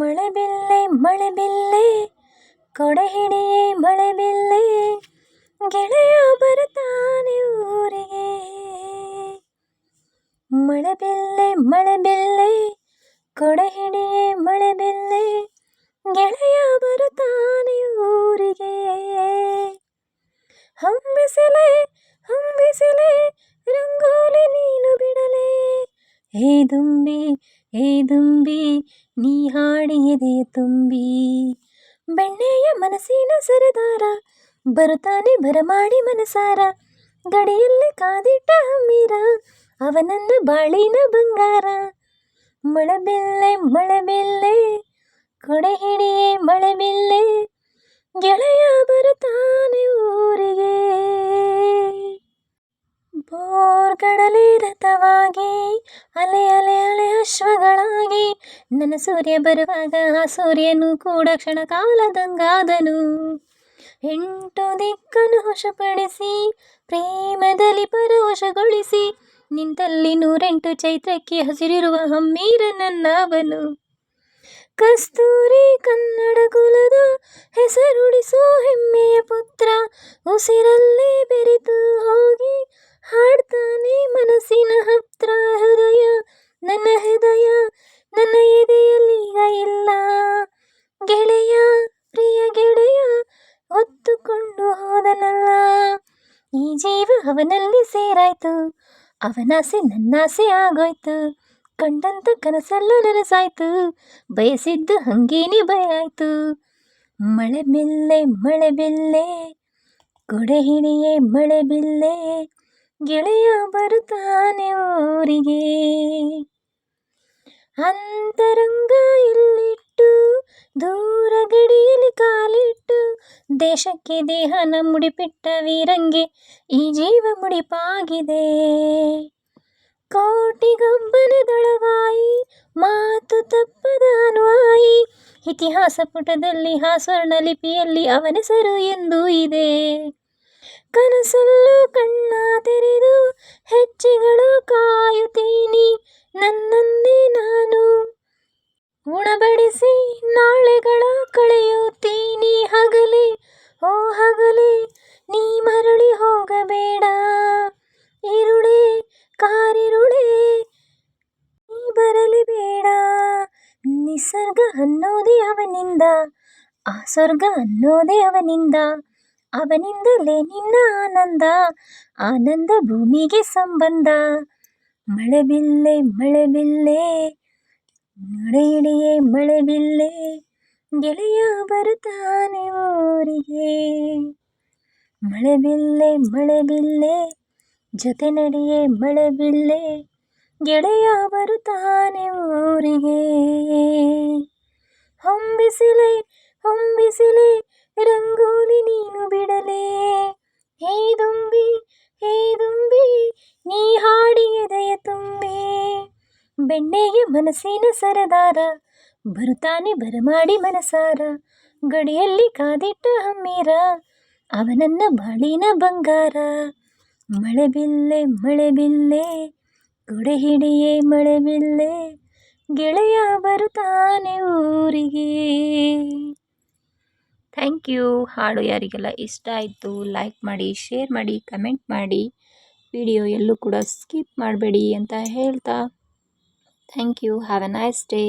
ಮಳೆ ಬಿಲ್ಲೆ ಮಳೆ ಬಿಲ್ಲೆ ಕೊಡೆ ಹಿಡಿಯೇ ಮಳೆ ಬಿಲ್ಲೆ ಗೆಳೆಯ ಬರುತ್ತಾನೆ ಊರಿಗೆ ಮಳೆ ಬಿಲ್ಲೆ ಮಳೆ ಬಿಲ್ಲೆ ಕೊಡೆ ಹಿಡಿಯೇ ಮಳೆ ಬಿಲ್ಲೆ ಗೆಳೆಯ ಬರುತ್ತಾನೆ ಊರಿಗೆ ಹಂಬಿಸಿಲೆ ಹಂಬಿಸಿಲೆ ರಂಗೋಲಿ ನೀನು ಬಿಡಲೇ ಹೇ ದುಂಬಿ ಹೇ ದುಂಬಿ, ನೀ ಹಾಡಿ ಎದೆಯ ತುಂಬಿ. ಬೆಣ್ಣೆಯ ಮನಸ್ಸಿನ ಸರದಾರ, ಬರುತ್ತಾನೆ ಬರಮಾಡಿ ಮನಸಾರ. ಗಡಿಯಲ್ಲಿ ಕಾದಿಟ್ಟ ಹಮ್ಮೀರ ಅವನನ್ನು ಬಾಳಿನ ಬಂಗಾರ. ಮಳಬೆಲ್ಲೆ ಮಳಬೆಲ್ಲೆ ಕೊಡೆ ಹಿಡಿಯೇ ಮಳೆಬಿಲ್ಲೆ ಗೆಳೆಯ ಬರುತ್ತಾನೆ ಊರಿಗೆ. ಬೋರ್ಗಡಲೆ ರಥವಾಗಿ ಅಲೆ ಅಲೆ ಅಲೆ ಅಶ್ವಗಳಾಗಿ. ನನ್ನ ಸೂರ್ಯ ಬರುವಾಗ ಆ ಸೂರ್ಯನು ಕೂಡ ಕ್ಷಣ ಕಾಲದಂಗಾದನು ಎಂಟು ದಿಕ್ಕನ್ನು ವಶಪಡಿಸಿ, ಪ್ರೇಮದಲ್ಲಿ ಪರವಶಗೊಳಿಸಿ, ನಿಂತಲ್ಲಿ ನೂರೆಂಟು ಚೈತ್ರಕ್ಕೆ ಹಸಿರಿರುವ ಹಮ್ಮೀರ ನನ್ನವನು ಕಸ್ತೂರಿ ಕನ್ನಡ ಕುಲದ ಹೆಸರುಡಿಸೋ ಹೆಮ್ಮೆಯ ಪುತ್ರ, ಉಸಿರಲ್ಲೇ ಬೆರೆತು ಹೋಗಿ ಜೀವ ಅವನಲ್ಲಿ ಸೇರಾಯ್ತು. ಅವನಾಸೆ ನನ್ನಾಸೆ ಆಗೋಯ್ತು. ಕಂಡಂತ ಕನಸಲ್ಲ ನನಸಾಯ್ತು. ಬಯಸಿದ್ದು ಹಂಗೇನೆ ಭಯ ಮಳೆ ಬಿಲ್ಲೆ ಮಳೆ ಬಿಲ್ಲೆ, ಕೊಡೆ ಹಿಡಿಯೇ ಮಳೆ ಬಿಲ್ಲೆ, ಗೆಳೆಯ ಬರುತ್ತಾನೆ ಊರಿಗೆ. ಅಂತರಂಗ ಇಲ್ಲಿಟ್ಟು ದೂರ ಗಡಿಯಲ್ಲಿ ಕಾಲಿಟ್ಟು ದೇಶಕ್ಕೆ ದೇಹನ ಮುಡಿಪಿಟ್ಟ ವೀರಂಗೆ ಈ ಜೀವ ಮುಡಿಪಾಗಿದೆ. ಕೋಟಿಗೊಬ್ಬನೇ ದಳವಾಯಿ, ಮಾತು ತಪ್ಪದ ಅನ್ವಾಯಿ ಇತಿಹಾಸ ಪುಟದಲ್ಲಿ ಹಾಸ್ವರ್ಣ ಸ್ವರ್ಣ ಲಿಪಿಯಲ್ಲಿ ಅವನೆಸರು ಎಂದೂ ಇದೆ. ಕನಸಲ್ಲೂ ಕಣ್ಣ ಆ ಸ್ವರ್ಗ ಅನ್ನೋದೇ ಅವನಿಂದ. ಅವನಿಂದಲೇ ನಿನ್ನ ಆನಂದ ಆನಂದ ಭೂಮಿಗೆ ಸಂಬಂಧ. ಮಳೆಬಿಲ್ಲೆ ಮಳೆಬಿಲ್ಲೆ ಮಳೆ ಮಳೆಬಿಲ್ಲೆ, ಗೆಳೆಯ ಬರುತ್ತಾನೆ ಊರಿಗೆ. ಮಳೆಬಿಲ್ಲೆ ಮಳೆಬಿಲ್ಲೆ ಮಳೆ ಬಿಲ್ಲೆ ಜೊತೆ ನಡೆಯೇ ಮಳೆಬಿಲ್ಲೆ, ಗೆಳೆಯ ಬರುತ್ತಾನೆ ಊರಿಗೆ. ಹೊಂಬಿಸಿಲೆ ಹೊಂಬಿಸಿಲೆ, ರಂಗೋಲಿ ನೀನು ಬಿಡಲೇ. ಹೇ ದುಂಬಿ ಹೇ ದುಂಬಿ, ನೀ ಹಾಡಿ ಎದೆಯ ತುಂಬಿ. ಬೆಣ್ಣೆಯ ಮನಸ್ಸಿನ ಸರದಾರ, ಬರುತ್ತಾನೆ ಬರಮಾಡಿ ಮನಸಾರ. ಗಡಿಯಲ್ಲಿ ಕಾದಿಟ್ಟ ಹಮ್ಮೀರ ಅವನನ್ನ ಬಾಳಿನ ಬಂಗಾರ. ಮಳೆ ಬಿಲ್ಲೆ ಮಳೆ ಬಿಲ್ಲೆ ಹಿಡಿಯೇ ಮಳೆ ಬಿಲ್ಲೆ, ಗೆಳೆಯ ಬರುತ್ತಾನೆ ಊರಿಗೆ. Thank you. ಹಾಡು ಯಾರಿಗೆಲ್ಲ ಇಷ್ಟ ಆಯಿತು ಲೈಕ್ ಮಾಡಿ ಶೇರ್ ಮಾಡಿ ಕಮೆಂಟ್ ಮಾಡಿ. ವಿಡಿಯೋ ಎಲ್ಲೂ ಕೂಡ ಸ್ಕಿಪ್ ಮಾಡಬೇಡಿ ಅಂತ ಹೇಳ್ತಾ. Thank you. Have a nice day